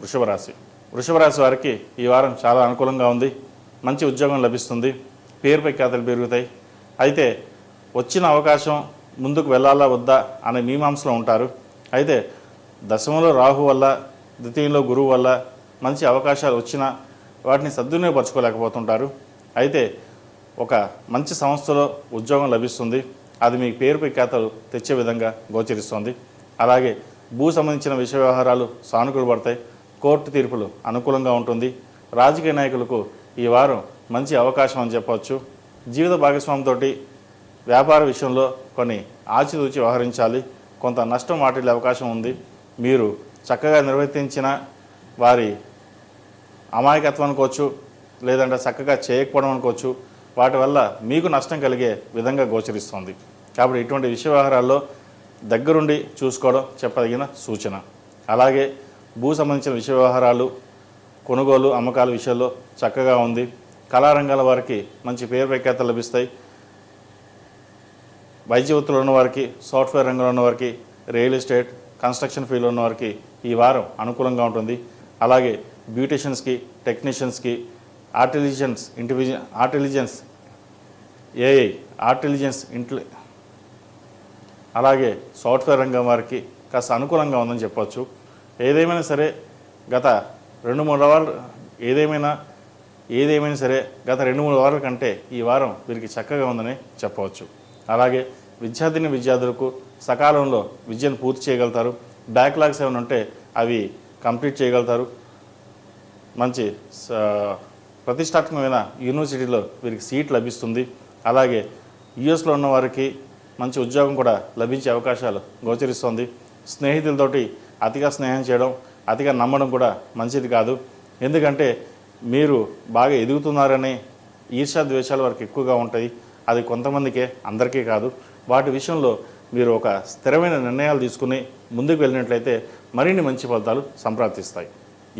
వృషభ రాశి వృషభ రాశి వారికి ఈ వారం చాలా అనుకూలంగా ఉంది. మంచి ఉద్యోగం లభిస్తుంది. పేరుపై ఖ్యాతలు పెరుగుతాయి. అయితే వచ్చిన అవకాశం ముందుకు వెళ్ళాలా వద్దా అనే మీమాంసలో ఉంటారు. అయితే దశమంలో రాహు వల్ల ద్వితీయంలో గురువు వల్ల మంచి అవకాశాలు వచ్చినా వాటిని సద్వినియోగపరచుకోలేకపోతుంటారు. అయితే ఒక మంచి సంస్థలో ఉద్యోగం లభిస్తుంది. అది మీ పేరుపై ప్రఖ్యాతలు తెచ్చే విధంగా గోచరిస్తుంది. అలాగే భూ సంబంధించిన విషయ వ్యవహారాలు సానుకూలపడతాయి కోర్టు తీర్పులు అనుకూలంగా ఉంటుంది. రాజకీయ నాయకులకు ఈ వారం మంచి అవకాశం అని చెప్పవచ్చు. జీవిత భాగస్వామితోటి వ్యాపార విషయంలో కొన్ని ఆచితూచి వ్యవహరించాలి. కొంత నష్టం వాటిల్లే అవకాశం ఉంది. మీరు చక్కగా నిర్వర్తించిన వారి అమాయకత్వం అనుకోవచ్చు లేదంటే చక్కగా చేయకపోవడం అనుకోవచ్చు. వాటి వల్ల మీకు నష్టం కలిగే విధంగా గోచరిస్తుంది. కాబట్టి ఇటువంటి విషయ వ్యవహారాల్లో దగ్గరుండి చూసుకోవడం చెప్పదగిన సూచన. అలాగే భూ సంబంధించిన విషయ వ్యవహారాలు కొనుగోలు అమ్మకాల విషయంలో చక్కగా ఉంది. కళారంగాల వారికి మంచి పేరు ప్రఖ్యాతలు లభిస్తాయి. వైద్య వృత్తిలో ఉన్న వారికి సాఫ్ట్వేర్ రంగంలో ఉన్న వారికి రియల్ ఎస్టేట్ కన్స్ట్రక్షన్ ఫీల్డ్లో ఉన్న వారికి ఈ వారం అనుకూలంగా ఉంటుంది. అలాగే బ్యూటిషియన్స్కి టెక్నీషియన్స్కి ఆర్టిలిజెన్స్ ఇంటెలిజె ఆర్టిలిజెన్స్ ఏఐ ఆర్టిలిజెన్స్ ఇంటెలి అలాగే సాఫ్ట్వేర్ రంగం వారికి కాస్త అనుకూలంగా ఉందని చెప్పవచ్చు ఏదేమైనా సరే గత రెండు మూడు వారాలు ఏదేమైనా ఏదేమైనా సరే గత రెండు మూడు వారాల కంటే ఈ వారం వీరికి చక్కగా ఉందని చెప్పవచ్చు. అలాగే విద్యార్థిని విద్యార్థులకు సకాలంలో విద్యను పూర్తి చేయగలుగుతారు. బ్యాక్లాగ్స్ ఏమైనా ఉంటే అవి కంప్లీట్ చేయగలుగుతారు. మంచి ప్రతిష్టాత్మకమైన యూనివర్సిటీలో వీరికి సీట్ లభిస్తుంది. అలాగే యుఎస్లో ఉన్న వారికి మంచి ఉద్యోగం కూడా లభించే అవకాశాలు గోచరిస్తుంది. స్నేహితులతోటి అతిగా స్నేహం చేయడం అతిగా నమ్మడం కూడా మంచిది కాదు. ఎందుకంటే మీరు బాగా ఎదుగుతున్నారని ఈర్షా ద్వేషాలు వారికి ఎక్కువగా ఉంటాయి అది కొంతమందికే అందరికీ కాదు. వాటి విషయంలో మీరు ఒక స్థిరమైన నిర్ణయాలు తీసుకుని ముందుకు వెళ్ళినట్లయితే మరిన్ని మంచి ఫలితాలు సంప్రాప్తిస్తాయి.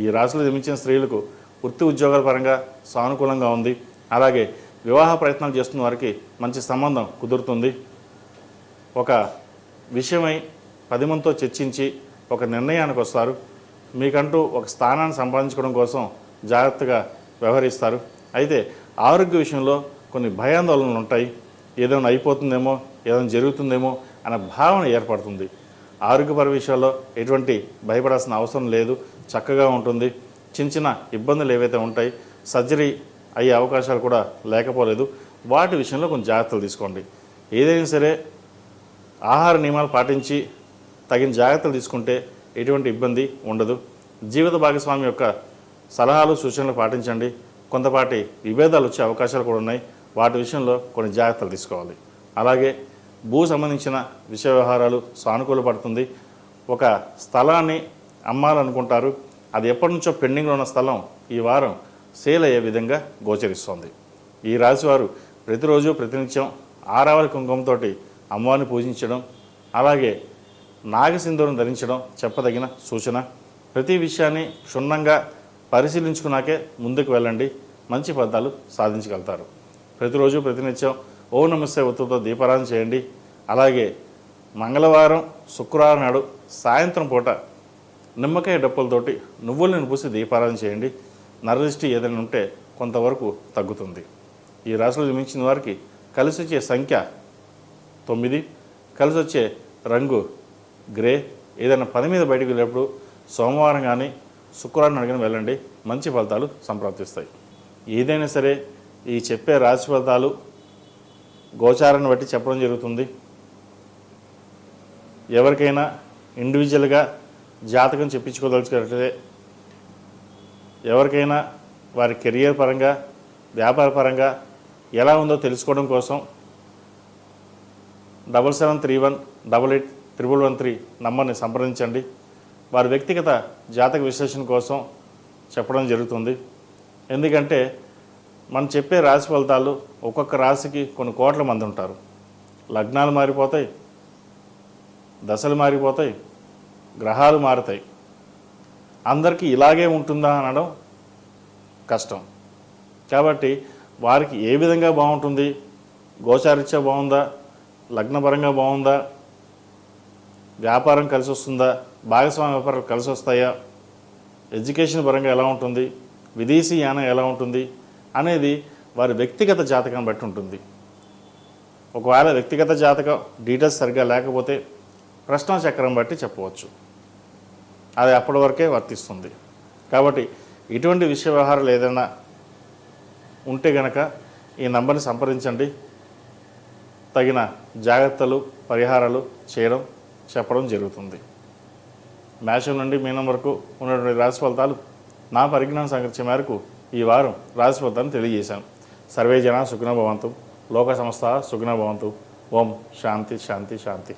ఈ రాశిలో జమించిన స్త్రీలకు వృత్తి ఉద్యోగాల పరంగా సానుకూలంగా ఉంది. అలాగే వివాహ ప్రయత్నాలు చేస్తున్న వారికి మంచి సంబంధం కుదురుతుంది. ఒక విషయమై పది మందితో చర్చించి ఒక నిర్ణయానికి వస్తారు. మీకంటూ ఒక స్థానాన్ని సంపాదించుకోవడం కోసం జాగ్రత్తగా వ్యవహరిస్తారు. అయితే ఆరోగ్య విషయంలో కొన్ని భయాందోళనలు ఉంటాయి. ఏదైనా అయిపోతుందేమో ఏదైనా జరుగుతుందేమో అనే భావన ఏర్పడుతుంది. ఆరోగ్యపర విషయాల్లో ఎటువంటి భయపడాల్సిన అవసరం లేదు. చక్కగా ఉంటుంది. చిన్న చిన్న ఇబ్బందులు ఏవైతే ఉంటాయి సర్జరీ అయ్యే అవకాశాలు కూడా లేకపోలేదు. వాటి విషయంలో కొంచెం జాగ్రత్తలు తీసుకోండి. ఏదైనా సరే ఆహార నియమాలు పాటించి తగిన జాగ్రత్తలు తీసుకుంటే ఎటువంటి ఇబ్బంది ఉండదు. జీవిత భాగస్వామి యొక్క సలహాలు సూచనలు పాటించండి. కొంతపాటి విభేదాలు వచ్చే అవకాశాలు కూడా ఉన్నాయి. వాటి విషయంలో కొన్ని జాగ్రత్తలు తీసుకోవాలి. అలాగే భూ సంబంధించిన విషయ వ్యవహారాలు సానుకూల పడుతుంది. ఒక స్థలాన్ని అమ్మాలనుకుంటారు. అది ఎప్పటి నుంచో పెండింగ్లో ఉన్న స్థలం. ఈ వారం సేల్ అయ్యే విధంగా గోచరిస్తోంది. ఈ రాశివారు ప్రతిరోజు ప్రతినిత్యం ఆరావళి కుంకుమతోటి అమ్మవారిని పూజించడం అలాగే నాగసింధూరం ధరించడం చెప్పదగిన సూచన. ప్రతి విషయాన్ని క్షుణ్ణంగా పరిశీలించుకున్నాకే ముందుకు వెళ్ళండి. మంచి ఫలితాలు సాధించగలుగుతారు. ప్రతిరోజు ప్రతినిత్యం ఓ నమస్తే ఒత్తుతో దీపారాధన చేయండి. అలాగే మంగళవారం శుక్రవారం నాడు సాయంత్రం పూట నిమ్మకాయ డప్పులతోటి నువ్వులను పూసి దీపారాధన చేయండి. నరదృష్టి ఏదైనా ఉంటే కొంతవరకు తగ్గుతుంది. ఈ రాశిలో జన్మించిన వారికి కలిసి వచ్చే సంఖ్య తొమ్మిది కలిసి వచ్చే రంగు గ్రే. ఏదైనా పని మీద బయటకు వెళ్ళినప్పుడు సోమవారం కానీ శుక్రవారం అడిగిన వెళ్ళండి. మంచి ఫలితాలు సంప్రాప్తిస్తాయి. ఏదైనా సరే ఈ చెప్పే రాశి ఫలితాలు గోచారాన్ని బట్టి చెప్పడం జరుగుతుంది. ఎవరికైనా ఇండివిజువల్గా జాతకం చెప్పించుకోదలుచుకున్నట్లయితే ఎవరికైనా వారి కెరియర్ పరంగా వ్యాపార పరంగా ఎలా ఉందో తెలుసుకోవడం కోసం double seven three one double eight triple one three నంబర్ని సంప్రదించండి. వారి వ్యక్తిగత జాతక విశ్లేషణ కోసం చెప్పడం జరుగుతుంది. ఎందుకంటే మనం చెప్పే రాశి ఫలితాలు ఒక్కొక్క రాశికి కొన్ని కోట్ల మంది ఉంటారు. లగ్నాలు మారిపోతాయి దశలు మారిపోతాయి గ్రహాలు మారుతాయి. అందరికీ ఇలాగే ఉంటుందా అనడం కష్టం. కాబట్టి వారికి ఏ విధంగా బాగుంటుంది? గోచారిత్యా బాగుందా? లగ్నపరంగా బాగుందా? వ్యాపారం కలిసి వస్తుందా? భాగస్వామ్య వ్యాపారాలు కలిసి వస్తాయా? ఎడ్యుకేషన్ పరంగా ఎలా ఉంటుంది? విదేశీ యానం ఎలా ఉంటుంది? అనేది వారి వ్యక్తిగత జాతకాన్ని బట్టి ఉంటుంది. ఒకవేళ వ్యక్తిగత జాతకం డీటెయిల్స్ సరిగ్గా లేకపోతే ప్రశ్న చక్రం బట్టి చెప్పవచ్చు. అది అప్పటి వరకే వర్తిస్తుంది. కాబట్టి ఇటువంటి విషయ వ్యవహారాలు ఏదైనా ఉంటే గనక ఈ నంబర్ని సంప్రదించండి. తగిన జాగ్రత్తలు పరిహారాలు చేయడం చెప్పడం జరుగుతుంది. మేషం నుండి మీనం వరకు ఉన్నటువంటి రాశి ఫలితాలు నా పరిజ్ఞానం సంగతి మేరకు ఈ వారం రాశి ఫలితాన్ని తెలియజేశాను. సర్వే జన లోక సంస్థ సుఖినభవంతు ఓం శాంతి శాంతి శాంతి.